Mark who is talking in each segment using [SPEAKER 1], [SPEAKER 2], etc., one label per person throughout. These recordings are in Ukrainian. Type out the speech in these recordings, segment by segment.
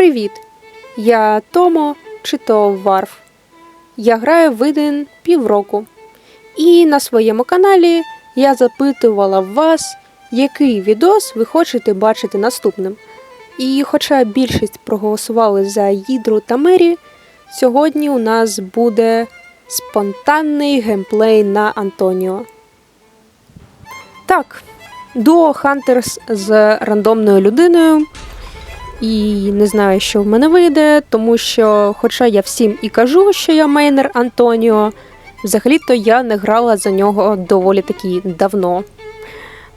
[SPEAKER 1] Привіт! Я Томо, чи то Варф. Я граю Виден півроку. І на своєму каналі я запитувала вас, який відос ви хочете бачити наступним. І хоча більшість проголосували за Їдру та Мері, сьогодні у нас буде спонтанний геймплей на Антоніо. Так, дуо Хантерс з рандомною людиною. І не знаю, що в мене вийде, тому що, хоча я всім і кажу, що я мейнер Антоніо, взагалі-то я не грала за нього доволі таки давно.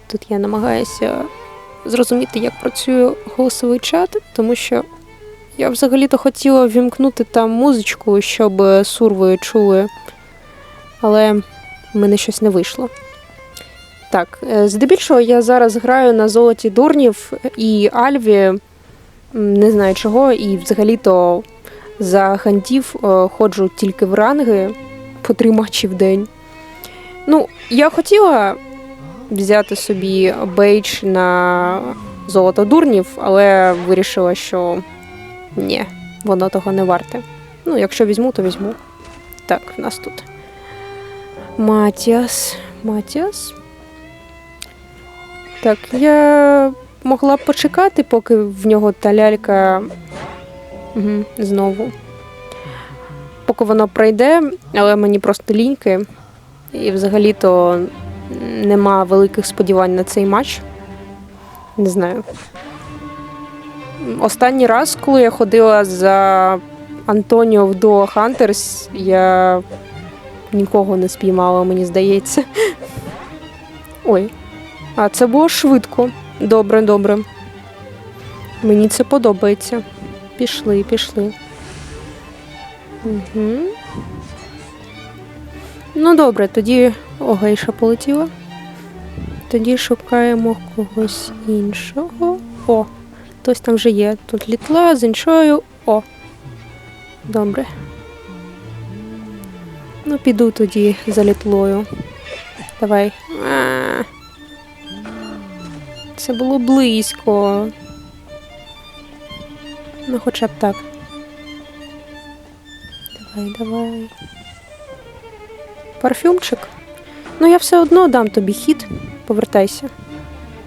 [SPEAKER 1] Тут я намагаюся зрозуміти, як працює голосовий чат, тому що я взагалі-то хотіла вімкнути там музичку, щоб сурви чули, але в мене щось не вийшло. Так, е, здебільшого я зараз граю на золоті дурнів і Альві. Не знаю чого, і взагалі-то за хантів е, ходжу тільки в ранги по три матчі в день. Ну, я хотіла взяти собі бейдж на золото дурнів, але вирішила, що ні, воно того не варте. Ну, якщо візьму, то візьму. Так, в нас тут. Матіас. Матіас. Так, я могла б почекати, поки в нього та лялька угу, знову. Поки воно пройде, але мені просто ліньки. І взагалі-то нема великих сподівань на цей матч. Не знаю. Останній раз, коли я ходила за Антоніо в Duo Hunters, я нікого не спіймала, мені здається. Ой. А це було швидко. Добре, добре. Мені це подобається. Пішли, пішли. Угу. Ну, добре, тоді Огейша полетіла. Тоді шукаємо когось іншого. О, хтось там вже є. Тут літла з іншою. О. Добре. Ну, піду тоді за літлою. Давай. Це було близько. Ну, хоча б так. Давай, давай. Парфюмчик. Ну, я все одно дам тобі хід. Повертайся.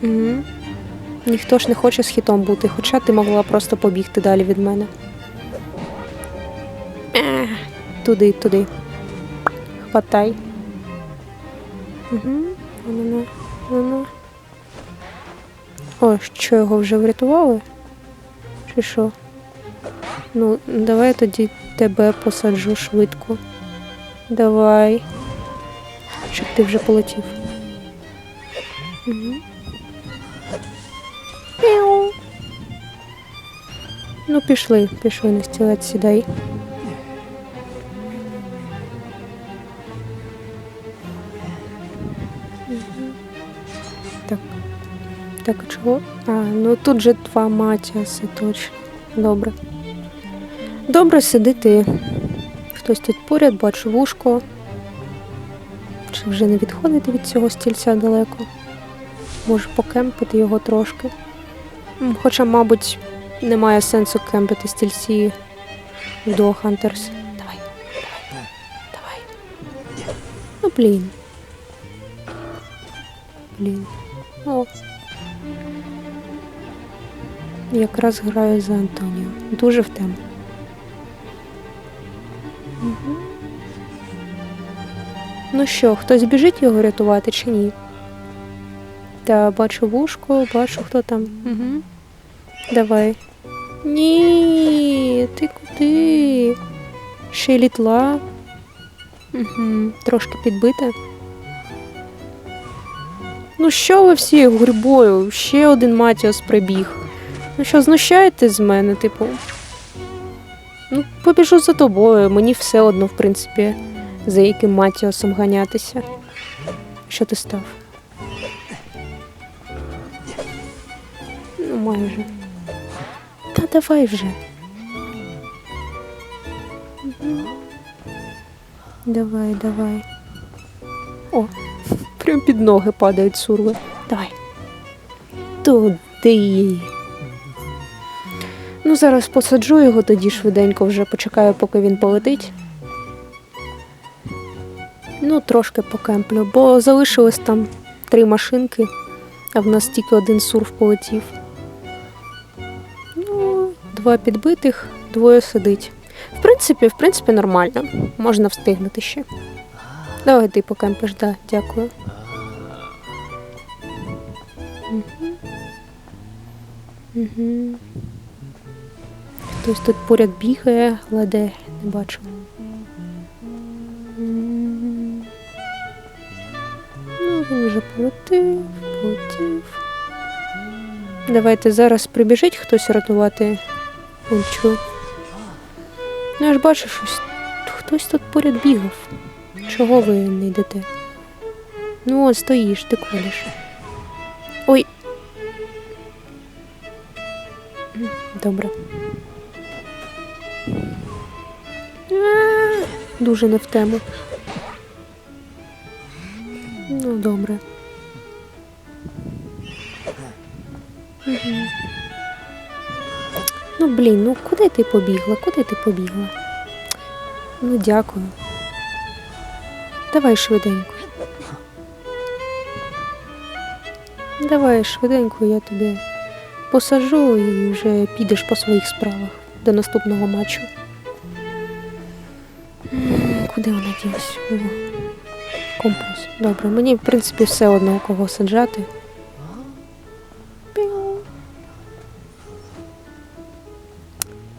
[SPEAKER 1] Угу. Ніхто ж не хоче з хітом бути, хоча ти могла просто побігти далі від мене. Туди, туди. Хватай. Угу. О, що його вже врятували? Чи що? Ну, давай тоді тебе посаджу швидко. Давай. Щоб ти вже полетів. Угу. Ну, пішли, пішли на стілець сідай. Так. Так, чого? А, ну тут же два матіаси, точно. Добре. Добре, сиди ти. Хтось тут поряд, бачу вушко. Чи вже не відходити від цього стільця далеко? Може покемпити його трошки. Хоча, мабуть, немає сенсу кемпити стільці Duo Hunters. Давай, давай, давай. Ну, блін. Блін. О. Якраз граю за Антоніо. Дуже в тему. Ну що, хтось біжить його рятувати чи ні? Та бачу вушко, бачу, хто там. Угу. Давай. Ні, ти куди? Ще й літла. Угу. Трошки підбита. Ну що ви всі гурбою? Ще один Матіос прибіг. Ну що, знущаєтесь з мене, типу? Ну, побіжу за тобою, мені все одно, в принципі, за яким Матіосом ганятися. Що ти став? Ну, майже. Та давай вже. Давай, давай. О, прям під ноги падають сурви. Давай. Туди. Ну, зараз посаджу його, тоді швиденько вже почекаю, поки він полетить. Ну, трошки покемплю, бо залишилось там три машинки, а в нас тільки один сурф полетів. Ну, два підбитих, двоє сидить. В принципі, в принципі, нормально. Можна встигнути ще. Давай ти покемпиш, да, дякую. Мгм. Мгм. Хтось тут поряд бігає, але де не бачу. Ну, він вже полетів, полетів. Давайте зараз прибіжить хтось рятувати. Вон. Ну, я ж бачу, щось. Хтось тут поряд бігав. Чого ви не йдете? Ну, от стоїш, ти колиш. Ой. Добре. Дуже не в тему. Ну, добре. Ну, блін, ну куди ти побігла? Куди ти побігла? Ну, дякую. Давай швиденько. Давай швиденько, я тебе посажу і вже підеш по своїх справах до наступного матчу. Ділась? О, Компас. Добре, мені, в принципі, все одно кого саджати.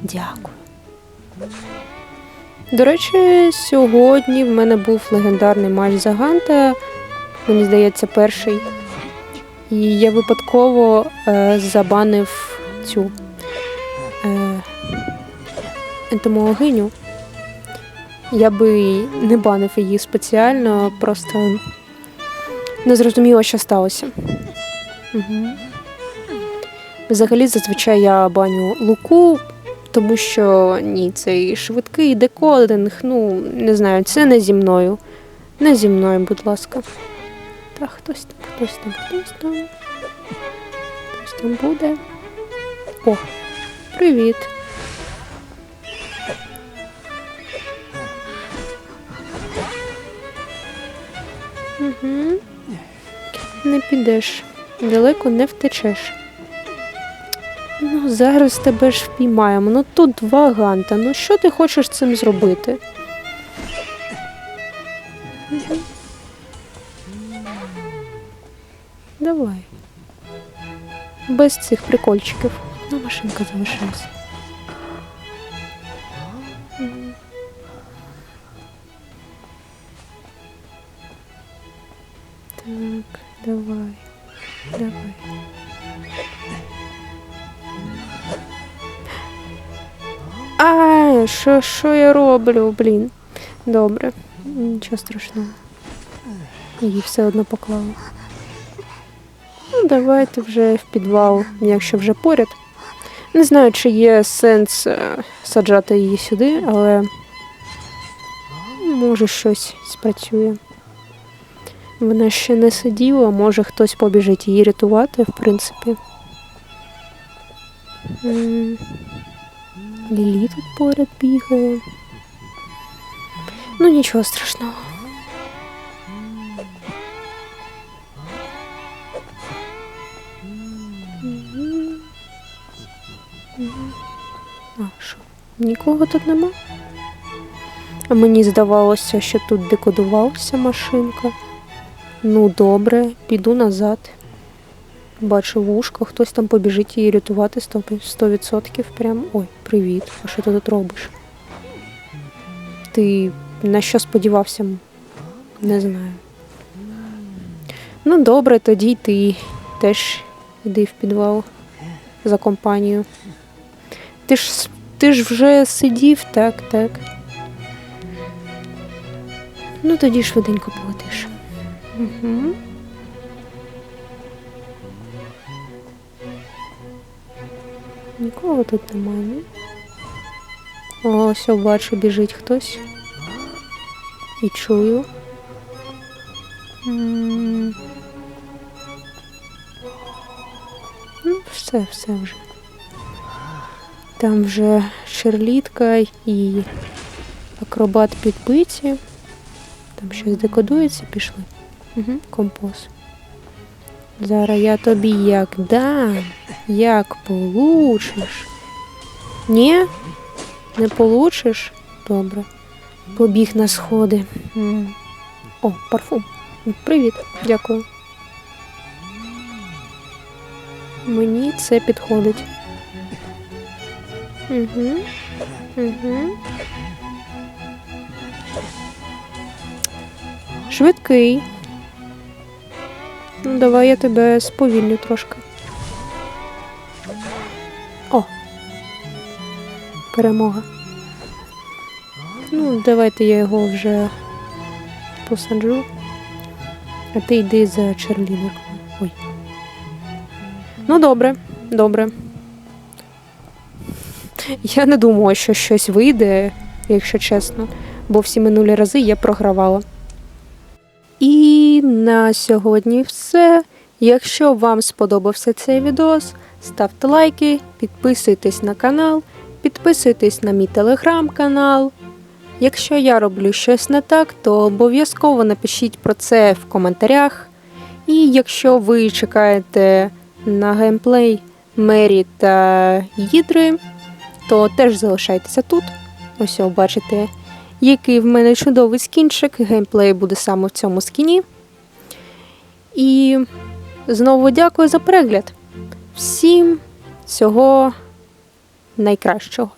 [SPEAKER 1] Дякую. До речі, сьогодні в мене був легендарний матч за Ганта. Мені здається, перший. І я випадково е, забанив цю е, ентомологиню. Я би не банив її спеціально, просто не зрозуміла, що сталося. Угу. Взагалі, зазвичай я баню луку, тому що ні, цей швидкий декодинг, ну, не знаю, це не зі мною. Не зі мною, будь ласка. Так, хтось там, хтось там, хтось там. Хтось там буде. О, привіт. Не підеш, далеко не втечеш. Ну, зараз тебе ж впіймаємо. Ну тут два ганта. Ну що ти хочеш цим зробити? Давай. Без цих прикольчиків. Ну, машинка залишилась. Що, що я роблю, блін. Добре, нічого страшного. Її все одно поклала. Ну, давайте вже в підвал, якщо вже поряд. Не знаю, чи є сенс е, саджати її сюди, але може щось спрацює. Вона ще не сиділа, може хтось побіжить її рятувати, в принципі. Лілі тут поряд бігає. Ну, нічого страшного. А, що? Нікого тут нема? А мені здавалося, що тут декодувалася машинка. Ну, добре, піду назад. Бачу вушко, хтось там побіжить її рятувати 100%. 100% прям. Ой, привіт. А що ти тут робиш? Ти на що сподівався? Не знаю. Ну, добре, тоді ти теж йди в підвал за компанію. Ти ж ти ж вже сидів, так, так. Ну, тоді швиденько полетиш. Угу. Нікого тут немає, ні? О, бачу, біжить хтось. І чую. Ну, все, все вже. Там вже шерлітка і акробат підбиті. Там щось декодується, пішли. Угу, композ. Зараз я тобі як дам, як получиш. Ні? Не получиш? Добре. Побіг на сходи. О, парфум. Привіт, дякую. Мені це підходить. Угу. Угу. Швидкий. Ну, давай я тебе сповільню трошки. О. Перемога. Ну, давайте я його вже посаджу. А ти йди за черлінеркою. Ой. Ну, добре, добре. Я не думала, що щось вийде, якщо чесно, бо всі минулі рази я програвала. І на сьогодні все. Якщо вам сподобався цей відос, ставте лайки, підписуйтесь на канал, підписуйтесь на мій телеграм-канал. Якщо я роблю щось не так, то обов'язково напишіть про це в коментарях. І якщо ви чекаєте на геймплей Мері та Гідри, то теж залишайтеся тут. Ось бачите, який в мене чудовий скінчик. Геймплей буде саме в цьому скіні. І знову дякую за перегляд. Всім всього найкращого.